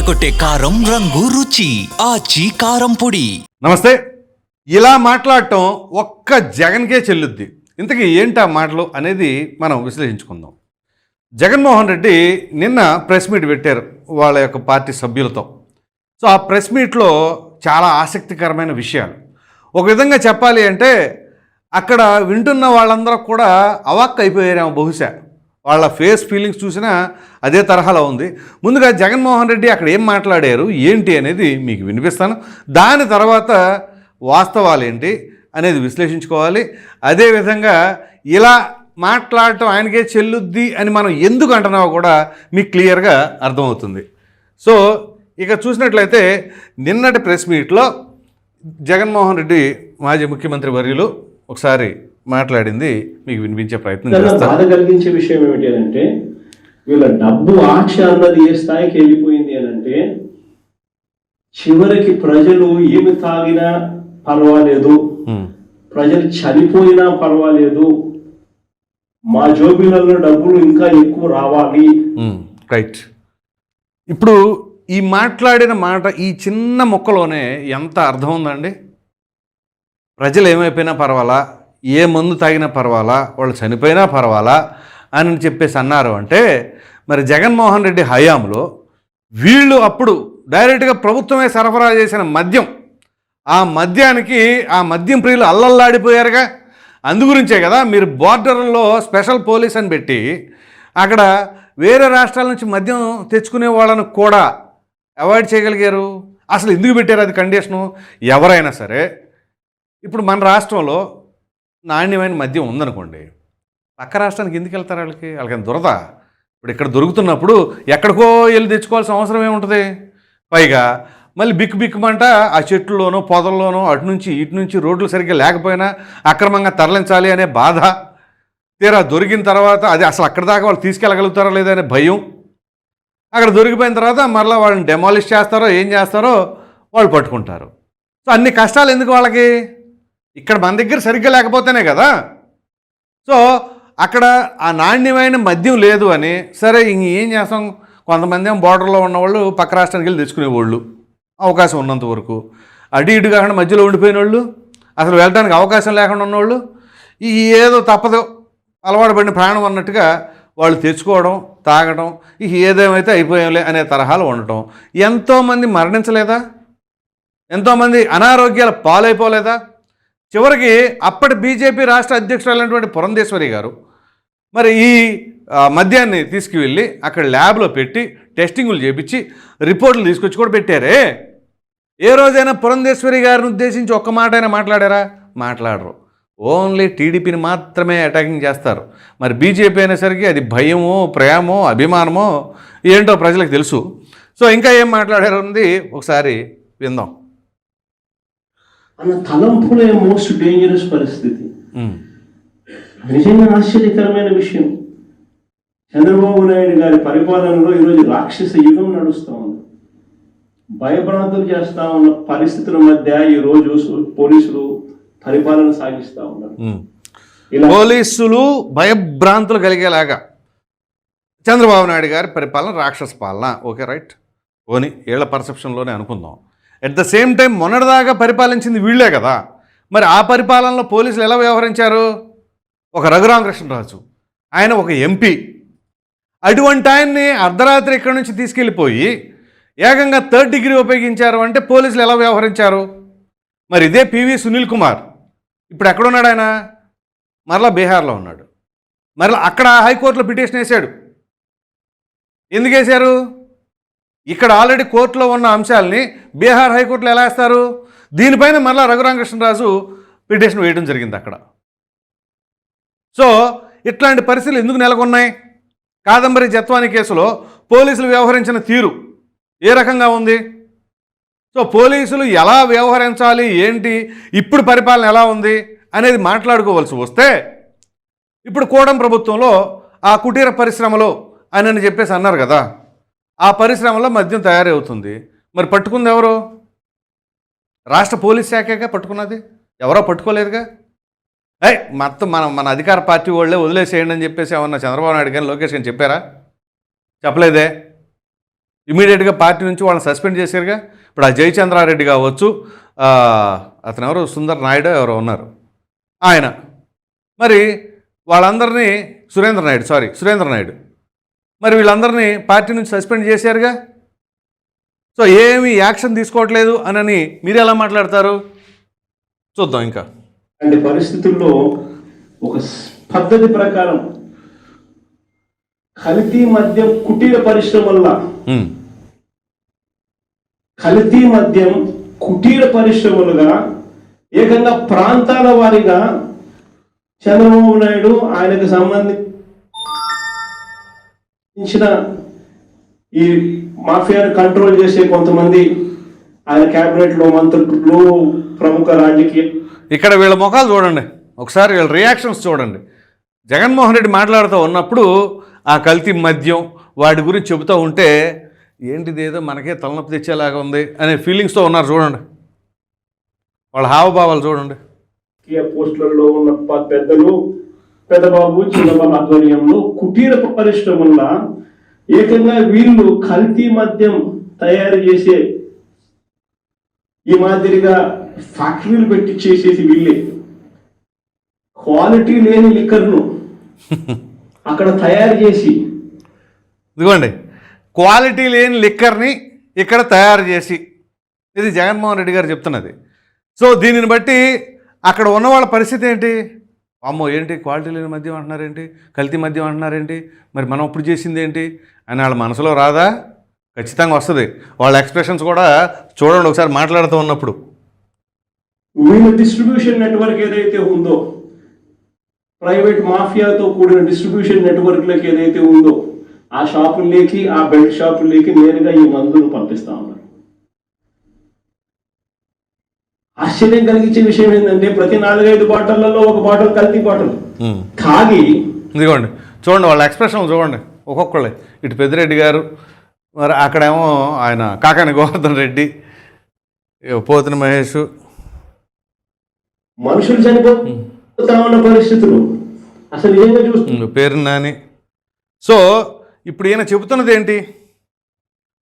అదరగొట్టే కారం రంగు రుచి ఆచి కారం పొడి. నమస్తే. ఇలా మాట్లాడటం ఒక్క జగన్కే చెల్లుద్ది. ఇంతకీ ఏంటి ఆ మాటలు అనేది మనం విశ్లేషించుకుందాం. జగన్మోహన్ రెడ్డి నిన్న ప్రెస్ మీట్ పెట్టారు వాళ్ళ యొక్క పార్టీ సభ్యులతో. సో ఆ ప్రెస్ మీట్లో చాలా ఆసక్తికరమైన విషయాలు. ఒక విధంగా చెప్పాలి అంటే అక్కడ వింటున్న వాళ్ళందరూ కూడా అవాక్ అయిపోయారేమో బహుశా. వాళ్ళ ఫేస్ ఫీలింగ్స్ చూసినా అదే తరహాలో ఉంది. ముందుగా జగన్మోహన్ రెడ్డి అక్కడ ఏం మాట్లాడారు ఏంటి అనేది మీకు వినిపిస్తాను. దాని తర్వాత వాస్తవాలు ఏంటి అనేది విశ్లేషించుకోవాలి. అదేవిధంగా ఇలా మాట్లాడటం ఆయనకే చెల్లుద్ది అని మనం ఎందుకు అంటున్నామో కూడా మీకు క్లియర్గా అర్థమవుతుంది. సో ఇక చూసినట్లయితే నిన్నటి ప్రెస్ మీట్లో జగన్మోహన్ రెడ్డి మాజీ ముఖ్యమంత్రి వర్యులు ఒకసారి మాట్లాడింది మీకు వినిపించే ప్రయత్నం చేస్తాను. బాధ కలిగించే విషయం ఏమిటి అని అంటే వీళ్ళ డబ్బు ఆశ అన్నది ఏ స్థాయికి వెళ్ళిపోయింది అని అంటే చివరికి ప్రజలు ఏమి తాగినా పర్వాలేదు. ప్రజలు చనిపోయినా పర్వాలేదు. మా జోబీలలో డబ్బులు ఇంకా ఎక్కువ రావాలి. రైట్ ఇప్పుడు ఈ మాట్లాడిన మాట ఈ చిన్న మొక్కలోనే ఎంత అర్థం ఉందండి? ప్రజలు ఏమైపోయినా పర్వాలా? ఏ మందు తాగినా పర్వాలా వాళ్ళు చనిపోయినా పర్వాలా అని చెప్పేసి అన్నారు అంటే మరి జగన్మోహన్ రెడ్డి హయాంలో వీళ్ళు అప్పుడు డైరెక్ట్గా ప్రభుత్వమే సరఫరా చేసిన మద్యం ఆ మద్యానికి ఆ మద్యం ప్రియులు అల్లల్లాడిపోయారుగా. అందుగురించే కదా మీరు బార్డర్లో స్పెషల్ పోలీస్ అని పెట్టి అక్కడ వేరే రాష్ట్రాల నుంచి మద్యం తెచ్చుకునే వాళ్ళను కూడా అవాయిడ్ చేయగలిగారు. అసలు ఎందుకు పెట్టారు అది కండిషను? ఎవరైనా సరే. ఇప్పుడు మన రాష్ట్రంలో నాణ్యమైన మద్యం ఉందనుకోండి పక్క రాష్ట్రానికి ఎందుకు వెళ్తారు వాళ్ళకి? వాళ్ళకి దురద? ఇప్పుడు ఇక్కడ దొరుకుతున్నప్పుడు ఎక్కడికో వెళ్ళి తెచ్చుకోవాల్సిన అవసరం ఏముంటుంది? పైగా మళ్ళీ బిక్ బిక్కుమంట ఆ చెట్లలోనో పొదల్లోనో అటు నుంచి ఇటు నుంచి రోడ్లు సరిగ్గా లేకపోయినా అక్రమంగా తరలించాలి అనే బాధ. తీరా దొరికిన తర్వాత అది అసలు అక్కడ దాకా వాళ్ళు తీసుకెళ్ళగలుగుతారో లేదో అనే భయం. అక్కడ దొరికిపోయిన తర్వాత మరలా వాళ్ళని డెమాలిష్ చేస్తారో ఏం చేస్తారో వాళ్ళు పట్టుకుంటారు. సో అన్ని కష్టాలు ఎందుకు వాళ్ళకి? ఇక్కడ మన దగ్గర సరిగ్గా లేకపోతేనే కదా. సో అక్కడ ఆ నాణ్యమైన మద్యం లేదు అని సరే ఇంక ఏం చేస్తాం? కొంతమంది ఏమో బార్డర్లో ఉన్నవాళ్ళు పక్క రాష్ట్రానికి వెళ్ళి తెచ్చుకునేవాళ్ళు. అవకాశం ఉన్నంత వరకు. అటు ఇటు కాకుండా మధ్యలో ఉండిపోయిన వాళ్ళు అసలు వెళ్ళడానికి అవకాశం లేకుండా ఉన్నవాళ్ళు ఈ ఏదో తప్పదు అలవాటు పడిన ప్రాణం అన్నట్టుగా వాళ్ళు తెచ్చుకోవడం తాగడం ఇక ఏదేమైతే అయిపోయాంలే అనే తరహాలు ఉండటం. ఎంతోమంది మరణించలేదా? ఎంతోమంది అనారోగ్యాల పాలైపోలేదా? చివరికి అప్పటి బీజేపీ రాష్ట్ర అధ్యక్షురాలైనటువంటి పురంధేశ్వరి గారు మరి ఈ మద్యాన్ని తీసుకువెళ్ళి అక్కడ ల్యాబ్లో పెట్టి టెస్టింగులు చేపించి రిపోర్టులు తీసుకొచ్చి కూడా పెట్టారే. ఏ రోజైనా పురంధేశ్వరి గారిని ఉద్దేశించి ఒక్క మాట అయినా మాట్లాడారా? మాట్లాడరు. ఓన్లీ టీడీపీని మాత్రమే అటాకింగ్ చేస్తారు. మరి బీజేపీ అయినసరికి అది భయమో ప్రేమో అభిమానమో ఏంటో ప్రజలకు తెలుసు. సో ఇంకా ఏం మాట్లాడారు ఉంది ఒకసారి విందాం. అన్న తలంపులే మోస్ట్ డేంజరస్ పరిస్థితి. నిజంగా ఆశ్చర్యకరమైన విషయం. చంద్రబాబు నాయుడు గారి పరిపాలనలో ఈరోజు రాక్షస యుగం నడుస్తూ ఉంది. భయభ్రాంతులు చేస్తా ఉన్న పరిస్థితుల మధ్య ఈరోజు పోలీసులు పరిపాలన సాగిస్తా ఉన్నారు. పోలీసులు భయభ్రాంతులు కలిగేలాగా చంద్రబాబు నాయుడు గారి పరిపాలన రాక్షస పాలన. Okay right? పోని ఏళ్ళ పర్సెప్షన్లోనే అనుకుందాం. ఎట్ ద సేమ్ టైం మొన్నటిదాకా పరిపాలించింది వీళ్ళే కదా. మరి ఆ పరిపాలనలో పోలీసులు ఎలా వ్యవహరించారు? ఒక రఘురామకృష్ణరాజు ఆయన ఒక ఎంపీ. అటువంటి ఆయన్ని అర్ధరాత్రి ఇక్కడి నుంచి తీసుకెళ్ళిపోయి ఏకంగా థర్డ్ డిగ్రీ ఉపయోగించారు అంటే పోలీసులు ఎలా వ్యవహరించారు? మరి ఇదే పివి సునీల్ కుమార్. ఇప్పుడు ఎక్కడున్నాడు ఆయన? మరలా బీహార్లో ఉన్నాడు. మరలా అక్కడ హైకోర్టులో పిటిషన్ వేశాడు. ఎందుకు వేశారు? ఇక్కడ ఆల్రెడీ కోర్టులో ఉన్న అంశాలని బీహార్ హైకోర్టులో ఎలా వేస్తారు? దీనిపైన మరలా రఘురామకృష్ణరాజు పిటిషన్ వేయడం జరిగింది అక్కడ. సో ఇట్లాంటి పరిస్థితులు ఎందుకు నెలకొన్నాయి? కాదంబరి జత్వాని కేసులో పోలీసులు వ్యవహరించిన తీరు ఏ రకంగా ఉంది? సో పోలీసులు ఎలా వ్యవహరించాలి? ఏంటి? ఇప్పుడు పరిపాలన ఎలా ఉంది? అనేది మాట్లాడుకోవాల్సి వస్తే ఇప్పుడు కోడం ప్రభుత్వంలో ఆ కుటీర పరిశ్రమలో అని అని చెప్పేసి అన్నారు కదా. ఆ పరిశ్రమలో మద్యం తయారవుతుంది. మరి పట్టుకుంది ఎవరు? రాష్ట్ర పోలీస్ శాఖగా పట్టుకున్నది? ఎవరో పట్టుకోలేదుగా ఏయ్ మొత్తం మన మన అధికార పార్టీ వాళ్ళే వదిలేసేయండి అని చెప్పేసి ఏమన్నా చంద్రబాబు నాయుడు కానీ లోకేష్ కానీ చెప్పారా? చెప్పలేదే. ఇమీడియట్గా పార్టీ నుంచి వాళ్ళని సస్పెండ్ చేశారుగా. ఇప్పుడు ఆ జయచంద్రారెడ్డి కావచ్చు అతను ఎవరు? సుందర్ నాయుడు ఎవరో ఉన్నారు. ఆయన. మరి వాళ్ళందరినీ సురేంద్ర నాయుడు సారీ సురేంద్ర నాయుడు. మరి వీళ్ళందరినీ పార్టీ నుంచి సస్పెండ్ చేశారుగా? సో ఏమి యాక్షన్ తీసుకోవట్లేదు అనని మీరు ఎలా మాట్లాడతారు? చూద్దాం ఇంకా. అంటే పరిస్థితుల్లో ఒక పద్ధతి ప్రకారం కల్తీ మద్యం కుటీర పరిశ్రమల కల్తీ మద్యం కుటీర పరిశ్రమలుగా ఏకంగా ప్రాంతాల వారీగా చంద్రబాబు నాయుడు ఆయనకు సంబంధించిన ఈ మాఫియాను కంట్రోల్ చేసే కొంతమంది ఆయన కేబినెట్లో మంత్రులు ప్రముఖ రాజకీయ ఇక్కడ వీళ్ళ ముఖాలు చూడండి. ఒకసారి వీళ్ళ రియాక్షన్స్ చూడండి. జగన్మోహన్ రెడ్డి మాట్లాడుతూ ఉన్నప్పుడు ఆ కల్తీ మద్యం వాటి గురించి చెబుతూ ఉంటే ఏంటిది ఏదో మనకే తలనొప్పి తెచ్చేలాగా ఉంది అనే ఫీలింగ్స్తో ఉన్నారు చూడండి. వాళ్ళ హావభావాలు చూడండి. పోస్టులలో ఉన్న పెద్దలు పెద్దబాబు చిన్నబాబు ఆధ్వర్యంలో కుటీర పరిశ్రమల ఏకంగా వీళ్ళు కల్తీ మద్యం తయారు చేసే ఈ మాదిరిగా ఫ్యాక్టరీలు పెట్టి చేసేసి వీళ్ళే. క్వాలిటీ లేని లిక్కర్ను అక్కడ తయారు చేసి ఇదిగోండి క్వాలిటీ లేని లిక్కర్ని ఇక్కడ తయారు చేసి ఇది జగన్మోహన్ రెడ్డి గారు చెప్తున్నది. సో దీనిని బట్టి అక్కడ ఉన్న వాళ్ళ పరిస్థితి ఏంటి? అమ్మో ఏంటి? క్వాలిటీ లేని మద్యం అంటున్నారేంటి? కల్తీ మద్యం అంటున్నారేంటి? మరి మనం ఇప్పుడు చేసింది ఏంటి అని వాళ్ళ మనసులో రాదా? ఖచ్చితంగా వస్తుంది. వాళ్ళ ఎక్స్ప్రెషన్స్ కూడా చూడండి ఒకసారి మాట్లాడుతూ ఉన్నప్పుడు. మేము డిస్ట్రిబ్యూషన్ నెట్వర్క్ ఏదైతే ఉందో ప్రైవేట్ మాఫియాతో కూడిన డిస్ట్రిబ్యూషన్ నెట్వర్క్లకు ఏదైతే ఉందో ఆ షాపుల్లోకి ఆ బెల్ట్ షాపుల్లోకి నేరుగా ఈ మందును పంపిస్తా ఉన్నారు. ఆశ్చర్యం కలిగించే విషయం ఏంటంటే ప్రతి నాలుగైదు బాటిళ్ళలో ఒక బాటిల్ కల్తీ బాటిల్. తాగి ఇదిగోండి చూడండి వాళ్ళ ఎక్స్ప్రెషన్ చూడండి ఒక్కొక్కళ్ళే. ఇటు పెద్దిరెడ్డి గారు మరి అక్కడేమో ఆయన కాకాని గోవర్ధన్ రెడ్డి పోతుని మహేష్. మనుషులు చనిపోతా ఉన్న పరిస్థితులు. అసలు నిజంగా చూస్తే ఉమ్, పేరు నాని. సో ఇప్పుడు ఈయన చెబుతున్నది ఏంటి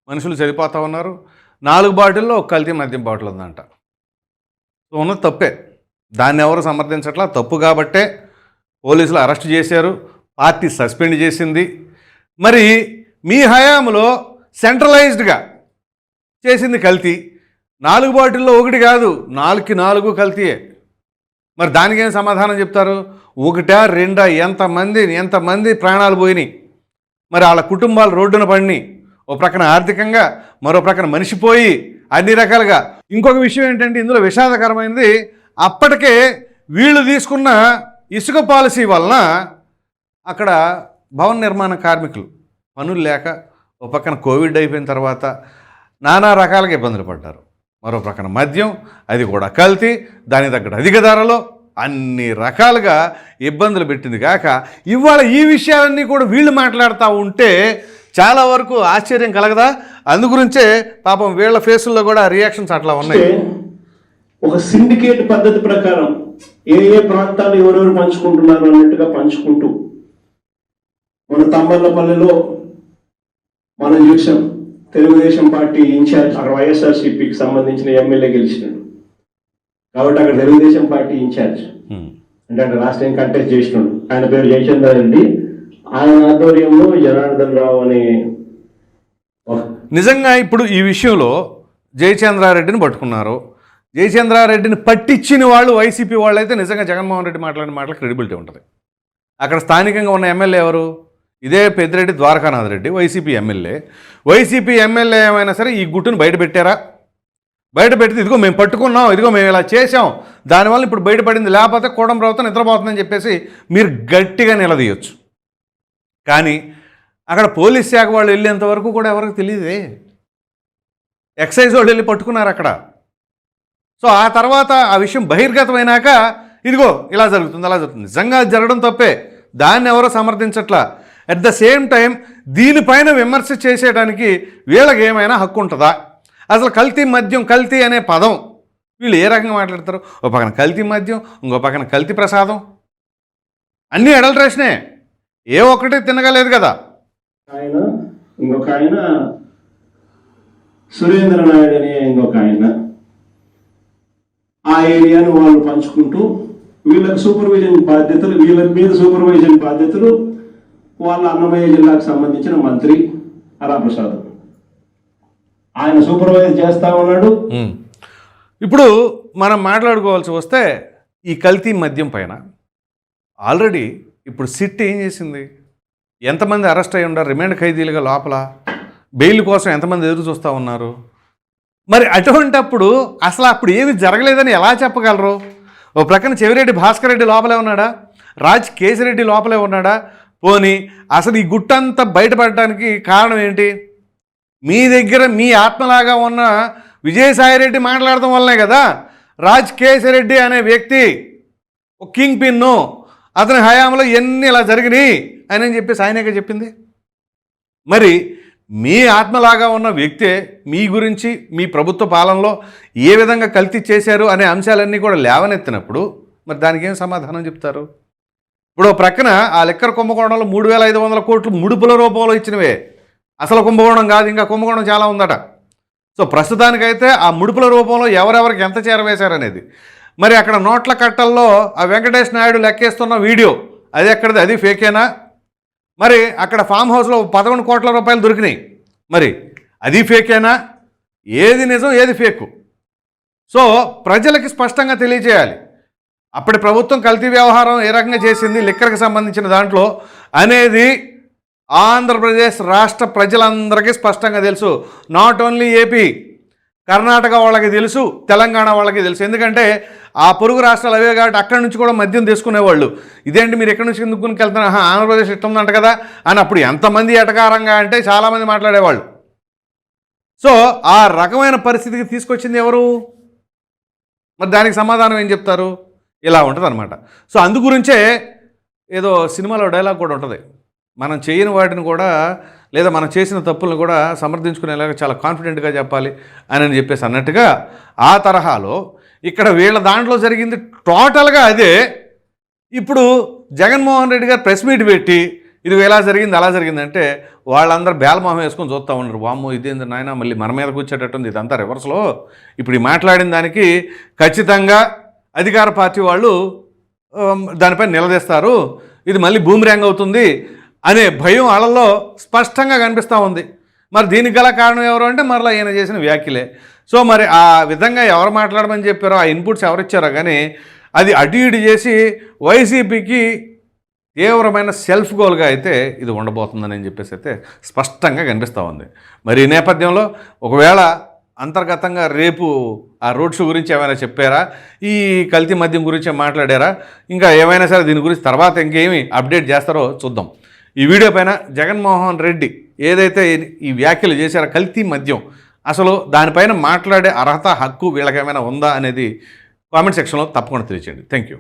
మనుషులు చనిపోతా ఉన్నారు. నాలుగు బాటిల్లో ఒక కల్తీ మద్యం బాటిల్ ఉందంట. సో ఉన్నది తప్పే. దాన్ని ఎవరు సమర్థించట్లా? తప్పు కాబట్టే పోలీసులు అరెస్ట్ చేశారు పార్టీ సస్పెండ్ చేసింది. మరి మీ హయాంలో సెంట్రలైజ్డ్గా చేసింది కల్తీ. నాలుగు బాటిల్లో ఒకటి కాదు నాలుగుకి నాలుగు కల్తీయే. మరి దానికి ఏం సమాధానం చెప్తారు? ఒకటా రెండా ఎంతమంది ఎంతమంది ప్రాణాలు పోయినాయి? మరి వాళ్ళ కుటుంబాలు రోడ్డున పడినాయి. ఓ ప్రక్కన ఆర్థికంగా మరో ప్రక్కన మనిషిపోయి అన్ని రకాలుగా. ఇంకొక విషయం ఏంటంటే ఇందులో విషాదకరమైనది అప్పటికే వీళ్ళు తీసుకున్న ఇసుక పాలసీ వలన అక్కడ భవన నిర్మాణ కార్మికులు పనులు లేక ఓ పక్కన కోవిడ్ అయిపోయిన తర్వాత నానా రకాలుగా ఇబ్బందులు పడ్డారు. మరో ప్రక్కన మద్యం అది కూడా కల్తీ దాని తగ్గట్టు అధిక ధరలో అన్ని రకాలుగా ఇబ్బందులు పెట్టింది. కాక ఇవాళ ఈ విషయాలన్నీ కూడా వీళ్ళు మాట్లాడుతూ ఉంటే చాలా వరకు ఆశ్చర్యం కలగదా? అందుగురించే పాపం వీళ్ళ ఫేసుల్లో కూడా రియాక్షన్స్ అట్లా ఉన్నాయి. ఒక సిండికేట్ పద్ధతి ప్రకారం ఏ ఏ ప్రాంతాలు ఎవరెవరు పంచుకుంటున్నారు అన్నట్టుగా పంచుకుంటూ మన తమ్మల్లపల్లిలో మనం చూసాం తెలుగుదేశం పార్టీ ఇన్ఛార్జ్ అక్కడ వైఎస్ఆర్సీపీకి సంబంధించిన ఎమ్మెల్యే గెలిచినాడు. కాబట్టి అక్కడ తెలుగుదేశం పార్టీ ఇన్ఛార్జ్. అంటే అక్కడ రాష్ట్రం కంటెస్ట్ చేసినాడు. ఆయన పేరు జయచంద్ర రెడ్డి ఆయన ఆధ్వర్యంలో జనార్దన్ రావు అనే నిజంగా ఇప్పుడు ఈ విషయంలో జయచంద్రారెడ్డిని పట్టుకున్నారు. జయచంద్రారెడ్డిని పట్టించిన వాళ్ళు వైసీపీ వాళ్ళు అయితే నిజంగా జగన్మోహన్ రెడ్డి మాట్లాడిన మాటలు క్రెడిబిలిటీ ఉంటుంది. అక్కడ స్థానికంగా ఉన్న ఎమ్మెల్యే ఎవరు? ఇదే Peddireddy Dwarakanath Reddy YCP MLA. YCP MLA ఏమైనా సరే ఈ గుట్టును బయట పెట్టారా? బయట పెడితే ఇదిగో మేము పట్టుకున్నాం ఇదిగో మేము ఇలా చేసాం దానివల్ల ఇప్పుడు బయటపడింది లేకపోతే కూడం ప్రభుత్వం నిద్రపోతుందని చెప్పేసి మీరు గట్టిగా నిలదీయొచ్చు. కానీ అక్కడ పోలీస్ శాఖ వాళ్ళు వెళ్ళేంత వరకు కూడా ఎవరికి తెలియదే. ఎక్సైజ్ వాళ్ళు వెళ్ళి పట్టుకున్నారు అక్కడ. సో ఆ తర్వాత ఆ విషయం బహిర్గతమైనాక ఇదిగో ఇలా జరుగుతుంది అలా జరుగుతుంది. నిజంగా జరగడం తప్పే. దాన్ని ఎవరో సమర్థించట్లా. అట్ ద సేమ్ టైం దీనిపైన విమర్శ చేసేయడానికి వీళ్ళకి ఏమైనా హక్కు ఉంటుందా? అసలు కల్తీ మద్యం కల్తీ అనే పదం వీళ్ళు ఏ రకంగా మాట్లాడతారు? ఒక పక్కన కల్తీ మద్యం ఇంకో పక్కన కల్తీ ప్రసాదం. అన్నీ అడల్ట్రేషనే. ఏ ఒక్కటి తినగలేదు కదా. ఆయన ఇంకొక ఆయన సురేంద్ర నాయుడు అనే ఇంకొక ఆయన. ఆ ఏరియాను వాళ్ళు పంచుకుంటూ వీళ్ళకి సూపర్విజన్ బాధ్యతలు వీళ్ళ మీద సూపర్విజన్ బాధ్యతలు వాళ్ళ అన్నమయ్య జిల్లాకు సంబంధించిన మంత్రి హరాప్రసాద్. ఆయన సూపర్వైజ్ చేస్తా ఉన్నాడు. ఇప్పుడు మనం మాట్లాడుకోవాల్సి వస్తే ఈ కల్తీ మద్యం పైన ఆల్రెడీ ఇప్పుడు సిట్ ఏం చేసింది? ఎంతమంది అరెస్ట్ అయి ఉన్నారు? రిమాండ్ ఖైదీలుగా లోపల? బెయిల్ కోసం ఎంతమంది ఎదురు చూస్తూ ఉన్నారు? మరి అటువంటప్పుడు అసలు అప్పుడు ఏమి జరగలేదని ఎలా చెప్పగలరు? ఓ ప్రక్కన చెవిరెడ్డి భాస్కర్ రెడ్డి లోపలే ఉన్నాడా? రాజ్ కేసిరెడ్డి లోపలే ఉన్నాడా? పోని అసలు ఈ గుట్టంతా బయటపడడానికి కారణం ఏంటి? మీ దగ్గర మీ ఆత్మలాగా ఉన్న విజయసాయిరెడ్డి మాట్లాడటం వల్లనే కదా రాజ్ కేసిరెడ్డి అనే వ్యక్తి కింగ్ పిన్ను అతని హయాంలో ఎన్ని ఇలా జరిగినాయి? అని చెప్పేసి ఆయనగా చెప్పింది? మరి మీ ఆత్మలాగా ఉన్న వ్యక్తే మీ గురించి మీ ప్రభుత్వ పాలనలో ఏ విధంగా కల్తీ చేశారు అనే అంశాలన్నీ కూడా లేవనెత్తినప్పుడు మరి దానికి ఏం సమాధానం చెప్తారు? ఇప్పుడు ప్రక్కన ఆ లెక్కర కుంభకోణంలో మూడు వేల ఐదు వందల కోట్లు ముడుపుల రూపంలో ఇచ్చినవే. అసలు కుంభకోణం కాదు ఇంకా కుంభకోణం చాలా ఉందట. సో ప్రస్తుతానికైతే ఆ ముడుపుల రూపంలో ఎవరెవరికి ఎంత చేరవేశారనేది. మరి అక్కడ నోట్ల కట్టల్లో ఆ వెంకటేష్ నాయుడు లెక్కేస్తున్న వీడియో. అది ఎక్కడిది? అది ఫేకేనా మరి అక్కడ ఫామ్ హౌస్లో పదకొండు కోట్ల రూపాయలు దొరికినాయి. మరి అది ఫేకేనా ఏది నిజం ఏది ఫేకు సో ప్రజలకి స్పష్టంగా తెలియజేయాలి. అప్పటి ప్రభుత్వం కల్తీ వ్యవహారం ఏ రకంగా చేసింది లిక్కర్కి సంబంధించిన దాంట్లో అనేది ఆంధ్రప్రదేశ్ రాష్ట్ర ప్రజలందరికీ స్పష్టంగా తెలుసు. నాట్ ఓన్లీ ఏపీ కర్ణాటక వాళ్ళకి తెలుసు తెలంగాణ వాళ్ళకి తెలుసు. ఎందుకంటే ఆ పొరుగు రాష్ట్రాలు అవే కాబట్టి అక్కడి నుంచి కూడా మద్యం తీసుకునేవాళ్ళు. ఇదేంటి మీరు ఎక్కడి నుంచి ఎందుకు వెళ్తున్నారు ఆంధ్రప్రదేశ్ ఇష్టం ఉందంట కదా అని అప్పుడు ఎంతమంది ఎటకారంగా అంటే చాలామంది మాట్లాడేవాళ్ళు. సో ఆ రకమైన పరిస్థితికి తీసుకొచ్చింది ఎవరు? మరి దానికి సమాధానం ఏం చెప్తారు? ఇలా ఉంటుంది అనమాట సో అందు గురించే ఏదో సినిమాలో డైలాగ్ కూడా ఉంటుంది. మనం చేయని వాటిని కూడా లేదా మనం చేసిన తప్పులను కూడా సమర్థించుకునేలాగా చాలా కాన్ఫిడెంట్గా చెప్పాలి అని అని చెప్పేసి అన్నట్టుగా ఆ తరహాలో ఇక్కడ వీళ్ళ దాంట్లో జరిగింది టోటల్గా అదే. ఇప్పుడు జగన్మోహన్ రెడ్డి గారు ప్రెస్ మీట్ పెట్టి ఇది ఎలా జరిగింది అలా జరిగిందంటే వాళ్ళందరూ బేలమోహం వేసుకొని చూస్తూ ఉన్నారు. వామ్మో ఇదేంది నాయన మళ్ళీ మన మీద కూర్చేటట్టుంది ఇదంతా రివర్స్లో. ఇప్పుడు ఈ మాట్లాడిన దానికి ఖచ్చితంగా అధికార పార్టీ వాళ్ళు దానిపై నిలదీస్తారు. ఇది మళ్ళీ బూమిరాంగ్ అవుతుంది. అనే భయం వాళ్ళలో స్పష్టంగా కనిపిస్తూ ఉంది. మరి దీనికి గల కారణం ఎవరు అంటే మరలా ఈయన చేసిన వ్యాఖ్యలే. సో మరి ఆ విధంగా ఎవరు మాట్లాడమని చెప్పారో ఆ ఇన్పుట్స్ ఎవరు ఇచ్చారో కానీ అది అటు ఇటు చేసి వైసీపీకి తీవ్రమైన సెల్ఫ్ గోల్గా అయితే ఇది ఉండబోతుందని చెప్పేసి అయితే స్పష్టంగా కనిపిస్తూ ఉంది. మరి ఈ నేపథ్యంలో ఒకవేళ అంతర్గతంగా రేపు ఆ రోడ్ షో గురించి ఏమైనా చెప్పారా? ఈ కల్తీ మద్యం గురించి మాట్లాడారా? ఇంకా ఏమైనా సరే దీని గురించి తర్వాత ఇంకేమి అప్డేట్ చేస్తారో చూద్దాం. ఈ వీడియో పైన జగన్మోహన్ రెడ్డి ఏదైతే ఈ వ్యాఖ్యలు చేశారో కల్తీ మద్యం అసలు దానిపైన మాట్లాడే అర్హత హక్కు వీళ్ళకేమైనా ఉందా అనేది కామెంట్ సెక్షన్లో తప్పకుండా తెలియచేయండి. Thank you